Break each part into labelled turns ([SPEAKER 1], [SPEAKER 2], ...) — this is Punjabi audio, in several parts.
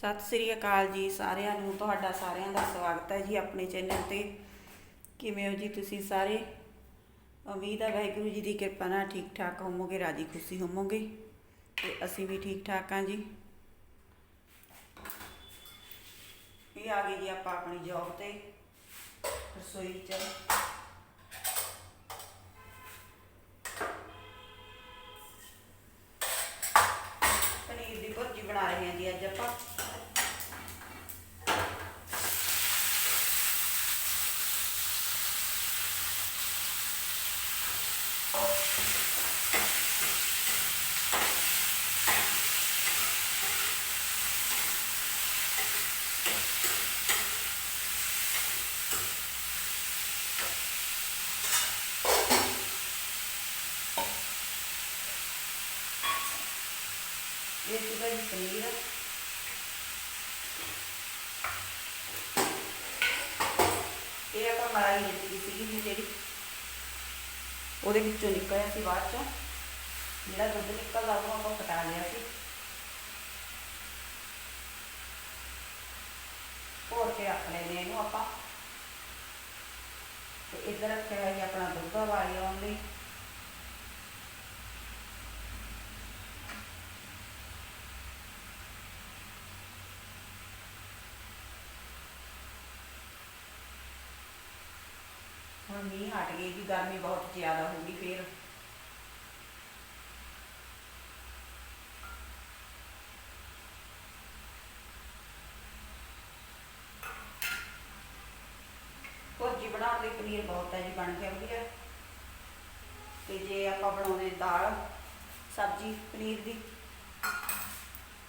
[SPEAKER 1] ਸਤਿ ਸ੍ਰੀ ਅਕਾਲ ਜੀ ਸਾਰਿਆਂ ਨੂੰ, ਤੁਹਾਡਾ ਸਾਰਿਆਂ ਦਾ ਸਵਾਗਤ ਹੈ ਜੀ ਆਪਣੇ ਚੈਨਲ ਤੇ। ਕਿਵੇਂ ਹੋ ਜੀ ਤੁਸੀਂ ਸਾਰੇ? ਉਮੀਦ ਹੈ ਵਾਹਿਗੁਰੂ ਜੀ ਦੀ ਕਿਰਪਾ ਨਾਲ ਠੀਕ ਠਾਕ ਹੋਵੋਗੇ, ਰਾਜੀ ਖੁਸ਼ੀ ਹੋਵੋਗੇ ਤੇ ਅਸੀਂ ਵੀ ਠੀਕ ਠਾਕ ਹਾਂ ਜੀ। ਇਹ ਆ ਗਏ ਜੀ ਆਪਾਂ ਆਪਣੀ ਜੌਬ ਤੇ, ਰਸੋਈ ਚ। ਪਨੀਰ ਦੀ ਭੁਰਜੀ ਬਣਾ ਰਹੇ ਹਾਂ ਜੀ ਅੱਜ ਆਪਾਂ ਇਹ ਸੀਗਾ ਜੀ ਪਨੀਰ। ਇਹ ਆਪਾਂ ਮਲਾਈ ਦਿੱਤੀ ਸੀਗੀ ਜਿਹੜੀ। ਉਹਦੇ ਵਿੱਚੋਂ ਨਿਕਲਿਆ ਸੀ ਬਾਅਦ ਚੋਂ। ਜਿਹੜਾ ਦੁੱਧ ਨਿਕਲਦਾ ਉਹ ਆਪਾਂ ਫਟਾ ਲਿਆ ਸੀ। ਹੋਰ ਕੇ ਰੱਖ ਲੈਨੇ ਇਹਨੂੰ ਆਪਾਂ। ਤੇ ਇੱਧਰ ਰੱਖਿਆ ਹੋਇਆ ਆਪਣਾ ਦੁੱਧ ਵਾਲੀ ਆਉਣ ਲਈ ਹੁਣ ਮੀਂਹ ਹਟ ਗਈ ਜੀ ਗਰਮੀ ਬਹੁਤ ਜ਼ਿਆਦਾ ਹੋ ਗਈ ਫੇਰ। ਭੁਰਜੀ ਬਣਾਉਣ ਲਈ ਪਨੀਰ ਬਹੁਤ ਹੈ ਜੀ, ਬਣ ਗਿਆ ਵਧੀਆ। ਤੇ ਜੇ ਆਪਾਂ ਬਣਾਉਣੇ ਦਾਲ, ਸਬਜ਼ੀ, ਪਨੀਰ ਦੀ,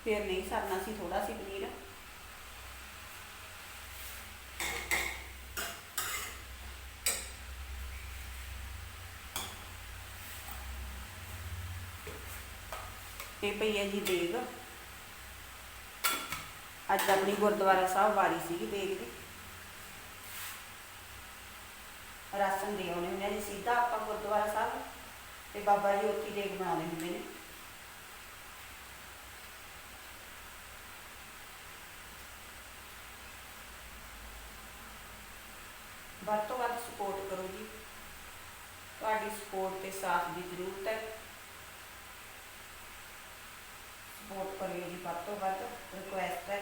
[SPEAKER 1] ਫਿਰ ਨਹੀਂ ਸਰਨਾ ਸੀ ਥੋੜਾ ਸੀ ਪਨੀਰ। ਇਹ ਪਈ ਹੈ ਜੀ ਦੇਗ ਅੱਜ ਆਪਣੀ ਗੁਰਦੁਆਰਾ ਸਾਹਿਬ ਵਾਰੀ ਸੀਗੀ ਦੇਗ ਦੀ ਰਾਸ਼ਨ ਦੇ ਆਉਣੇ ਹੁੰਦੇ ਆ ਜੀ, ਸਿੱਧਾ ਆਪਾਂ ਗੁਰਦੁਆਰਾ ਸਾਹਿਬ ਤੇ ਬਾਬਾ ਜੀ ਉੱਥੇ ਦੇਗ ਬਣਾਉਣੇ ਹੁੰਦੇ ਨੇ। ਵੱਧ ਤੋਂ ਵੱਧ ਸਪੋਰਟ ਕਰੋ ਜੀ। ਤੁਹਾਡੀ ਸਪੋਰਟ ਤੇ ਸਾਥ ਦੀ ਜ਼ਰੂਰਤ ਹੈ ਸਪੋਰਟ ਕਰਿਓ ਜੀ, ਵੱਧ ਤੋਂ ਵੱਧ ਰਿਕੁਐਸਟ ਹੈ।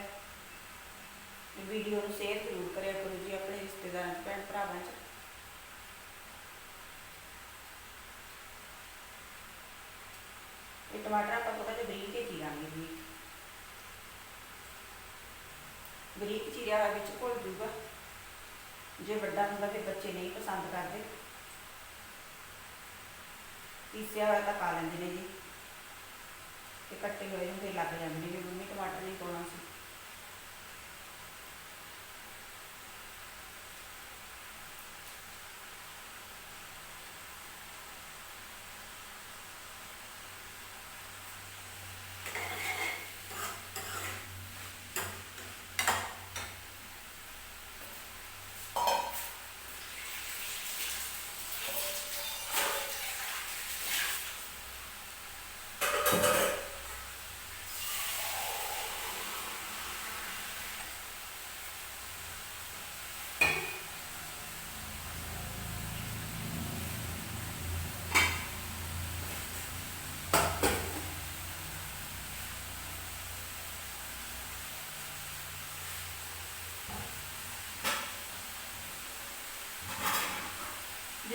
[SPEAKER 1] ਵੀਡੀਓ ਨੂੰ ਸ਼ੇਅਰ ਜ਼ਰੂਰ ਕਰਿਆ ਕਰੋ ਜੀ, ਆਪਣੇ ਰਿਸ਼ਤੇਦਾਰਾਂ ਭੈਣ ਭਰਾਵਾਂ ਚ। ਇਹ ਟਮਾਟਰ ਆਪਾਂ ਥੋੜਾ ਜਿਹਾ ਬਰੀਕ ਹੀ ਚੀਰਾਂਗੇ ਜੀ। ਬਰੀਕ ਚੀਰਿਆ ਹੋਇਆ ਵਿੱਚ ਘੁਲ ਜੂਗਾ। ਜੇ ਵੱਡਾ ਹੁੰਦਾ ਤੇ ਬੱਚੇ ਨਹੀਂ ਪਸੰਦ ਕਰਦੇ। ਪੀਸਿਆ ਹੋਇਆ ਤਾਂ ਖਾ ਲੈਂਦੇ ਨੇ ਜੀ। ਤੇ ਕੱਟੇ ਹੋਏ ਨੂੰ ਤੇ ਲੱਗ ਜਾਂਦੇ ਨੇ। ਵੀ ਮੰਮੀ ਟਮਾਟਰ ਨਹੀਂ ਪਾਉਣਾ ਸੀ।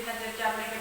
[SPEAKER 1] відповідне життя прийняття.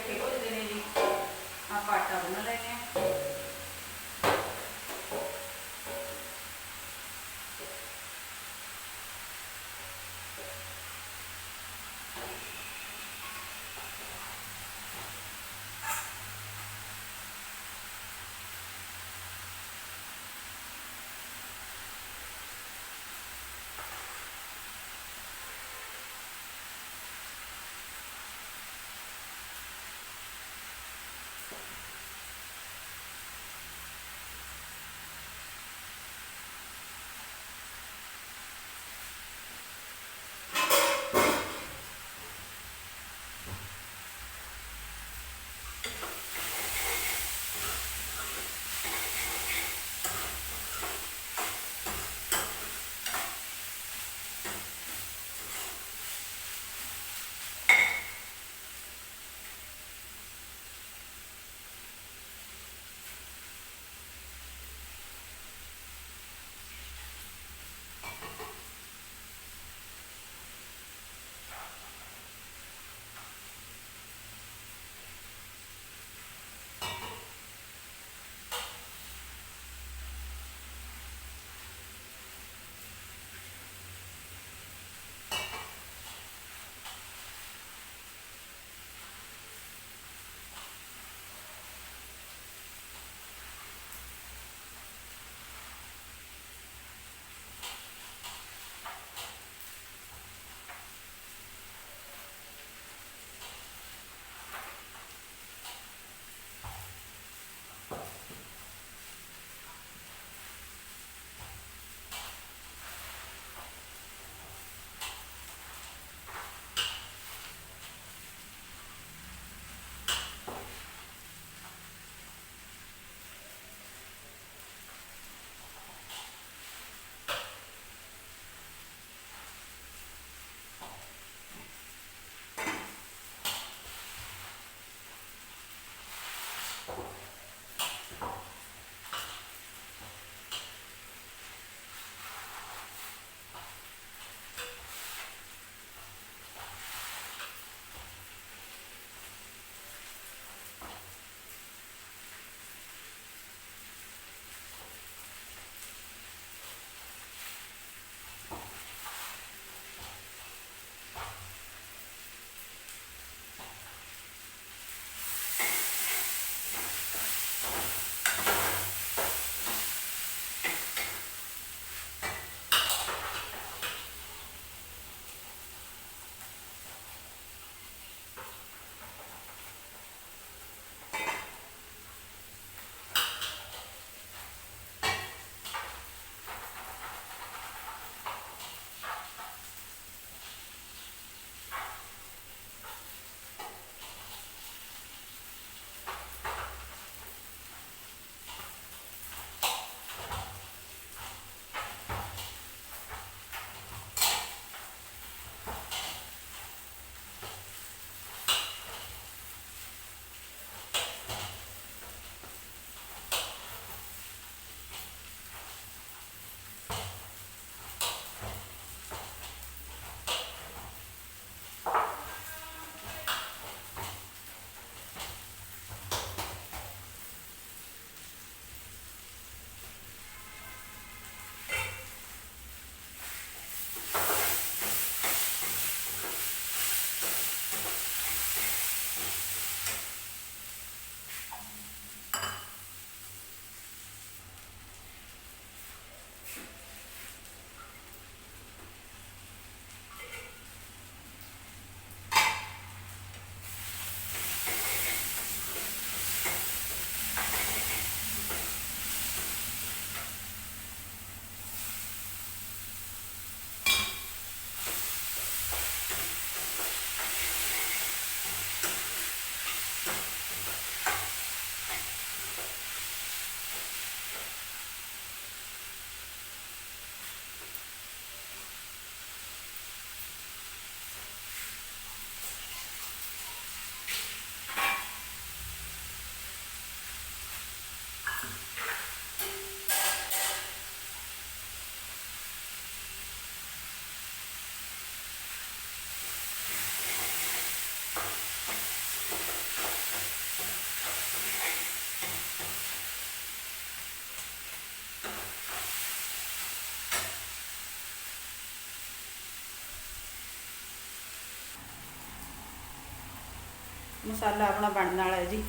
[SPEAKER 1] ਮਸਾਲਾ ਆਪਣਾ ਬਣਨ ਵਾਲਾ ਹੈ ਜੀ।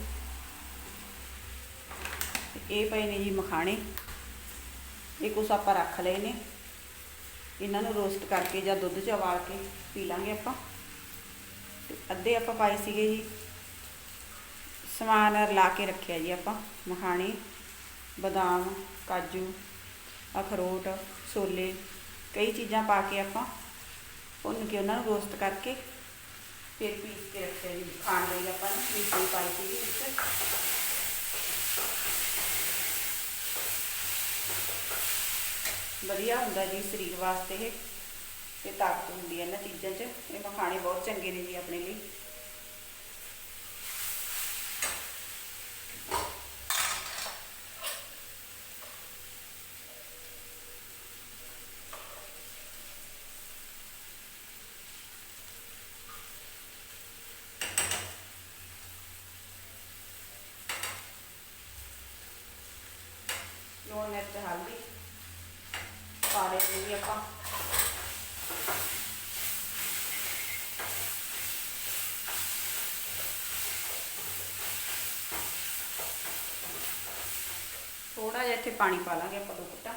[SPEAKER 1] ਇਹ ਪਏ ਨੇ ਜੀ ਮਖਾਣੇ। ਇਹ ਕੁਛ ਆਪਾਂ ਰੱਖ ਲਏ ਨੇ। ਇਹਨਾਂ ਨੂੰ ਰੋਸਟ ਕਰਕੇ ਜਾਂ ਦੁੱਧ 'ਚ ਉਬਾਲ ਕੇ ਪੀ ਲਾਂਗੇ ਆਪਾਂ। ਤੇ ਅੱਧੇ ਆਪਾਂ ਪਾਏ ਸੀਗੇ ਜੀ। ਸਮਾਨ ਰਲਾ ਕੇ ਰੱਖਿਆ ਜੀ ਆਪਾਂ, ਮਖਾਣੇ, ਬਦਾਮ, ਕਾਜੂ, ਅਖਰੋਟ, ਛੋਲੇ, ਕਈ ਚੀਜ਼ਾਂ ਪਾ ਕੇ ਆਪਾਂ ਭੁੰਨ ਕੇ ਉਹਨਾਂ ਨੂੰ ਰੋਸਟ ਕਰਕੇ ਫਿਰ ਪੀਸ ਕੇ ਰੱਖਿਆ ਜੀ, ਖਾਣ ਲਈ ਆਪਾਂ ਨੇ ਮਿੱਠੀ ਪਾਈ ਸੀ ਵਿੱਚ। ਵਧੀਆ ਹੁੰਦਾ ਜੀ ਸਰੀਰ ਵਾਸਤੇ ਇਹ, ਤੇ ਤਾਕਤ ਹੁੰਦੀ ਹੈ ਇਹਨਾਂ ਚੀਜ਼ਾਂ 'ਚ, ਇਹ ਮਖਾਣੇ ਬਹੁਤ ਚੰਗੇ ਨੇ ਜੀ ਆਪਣੇ ਲਈ। ਲੂਣ ਮਿਰਚ ਹਲਦੀ ਪਾ ਲੈਂਦੇ ਆਪਾਂ। ਥੋੜਾ ਜਿਹਾ ਇੱਥੇ ਪਾਣੀ ਪਾ ਲਾਂਗੇ ਆਪਾਂ ਦੋ ਘੁੱਟਾਂ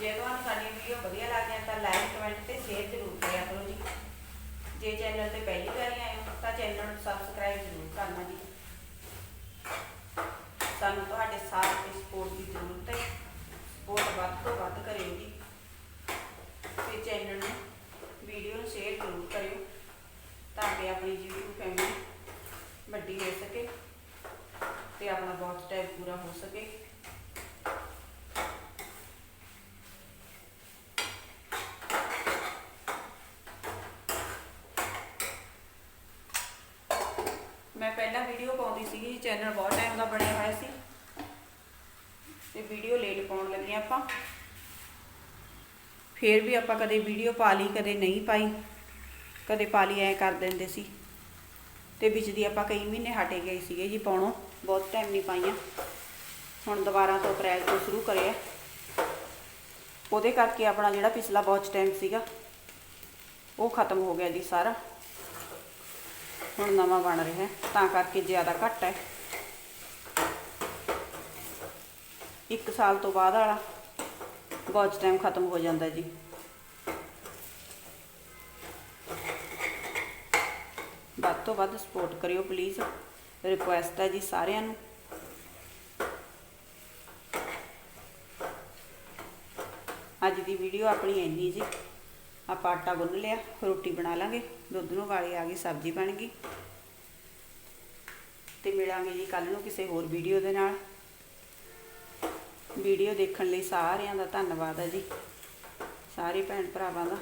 [SPEAKER 1] ਜੇ ਤੁਹਾਨੂੰ ਸਾਡੀ ਵੀਡੀਓ ਵਧੀਆ ਲੱਗਦੀ ਹੈ ਤਾਂ ਲਾਈਕ ਕਮੈਂਟ ਤੇ ਸ਼ੇਅਰ ਜ਼ਰੂਰ ਕਰਿਆ ਕਰੋ ਜੀ ਜੇ ਚੈਨਲ ਤੇ ਪਹਿਲੀ ਵਾਰੀ ਆਏ ਹੋ ਤਾਂ ਚੈਨਲ ਨੂੰ ਸਬਸਕ੍ਰਾਈਬ ਜ਼ਰੂਰ ਕਰਨਾ ਜੀ ਸਾਨੂੰ ਤੁਹਾਡੇ ਸਾਥ ਦੀ ਸਪੋਰਟ ਦੀ ਜ਼ਰੂਰਤ ਹੈ ਸਪੋਰਟ ਵੱਧ ਤੋਂ ਵੱਧ ਕਰਿਓ ਜੀ ਤੇ ਚੈਨਲ ਨੂੰ ਵੀਡੀਓ ਨੂੰ ਸ਼ੇਅਰ ਜ਼ਰੂਰ ਕਰਿਓ ਤਾਂ ਕਿ ਆਪਣੀ YouTube ਫੈਮਿਲੀ ਵੱਡੀ ਹੋ ਸਕੇ ਤੇ ਆਪਣਾ ਬਹੁਤ ਟਾਈਮ ਪੂਰਾ ਹੋ ਸਕੇ। ਮੈਂ ਪਹਿਲਾਂ ਵੀਡੀਓ ਪਾਉਂਦੀ ਸੀਗੀ ਚੈਨਲ ਬਹੁਤ ਟਾਈਮ ਦਾ ਬਣਿਆ ਹੋਇਆ ਸੀ। ਤੇ ਵੀਡੀਓ ਲੇਟ ਪਾਉਣ ਲੱਗੇ ਆਪਾਂ। ਫੇਰ ਵੀ ਆਪਾਂ ਕਦੇ ਵੀਡੀਓ ਪਾ ਲਈ, ਕਦੇ ਨਹੀਂ ਪਾਈ। ਕਦੇ ਪਾ ਲਈ, ਐ ਕਰ ਦਿੰਦੇ ਸੀ। ਤੇ ਵਿੱਚ ਦੀ ਆਪਾਂ ਕਈ ਮਹੀਨੇ ਹਟੇ ਗਏ ਸੀਗੇ ਜੀ ਪਾਉਣੋਂ। ਬਹੁਤ ਟਾਈਮ ਨਹੀਂ ਪਾਈਆਂ। ਹੁਣ ਦੁਬਾਰਾ ਤੋਂ ਅਪ੍ਰੈਲ ਤੋਂ ਸ਼ੁਰੂ ਕਰਿਆ ਉਹਦੇ ਕਰਕੇ ਆਪਣਾ ਜਿਹੜਾ ਪਿਛਲਾ ਬਹੁਤ ਟਾਈਮ ਸੀਗਾ, ਉਹ ਖਤਮ ਹੋ ਗਿਆ ਜੀ ਸਾਰਾ। ਹੁਣ ਨਵਾਂ ਬਣ ਰਿਹਾ, ਤਾਂ ਕਰਕੇ ਜ਼ਿਆਦਾ ਘੱਟ ਹੈ। ਇੱਕ ਸਾਲ ਤੋਂ ਬਾਅਦ ਵਾਲਾ ਬਹੁਤ ਟਾਈਮ ਖਤਮ ਹੋ ਜਾਂਦਾ ਜੀ। ਵੱਧ ਤੋਂ ਵੱਧ ਸਪੋਰਟ ਕਰਿਓ ਪਲੀਜ਼ ਰਿਕੁਐਸਟ ਹੈ ਜੀ ਸਾਰਿਆਂ ਨੂੰ। ਅੱਜ ਦੀ ਵੀਡੀਓ ਆਪਣੀ ਇੰਨੀ ਜੀ। ਆਪਾਂ ਆਟਾ ਗੁੰਨ ਲਿਆ, ਰੋਟੀ ਬਣਾ ਲਾਂਗੇ। ਦੁੱਧ ਨੂੰ ਵਾਲੀ ਆ ਗਈ, ਸਬਜ਼ੀ ਬਣ ਗਈ। ਤੇ ਮਿਲਾਂਗੇ ਜੀ ਕੱਲ ਨੂੰ ਕਿਸੇ ਹੋਰ ਵੀਡੀਓ ਦੇ ਨਾਲ। ਵੀਡੀਓ ਦੇਖਣ ਲਈ ਸਾਰਿਆਂ ਦਾ ਧੰਨਵਾਦ ਹੈ ਜੀ। ਸਾਰੇ ਭੈਣ ਭਰਾਵਾਂ ਦਾ।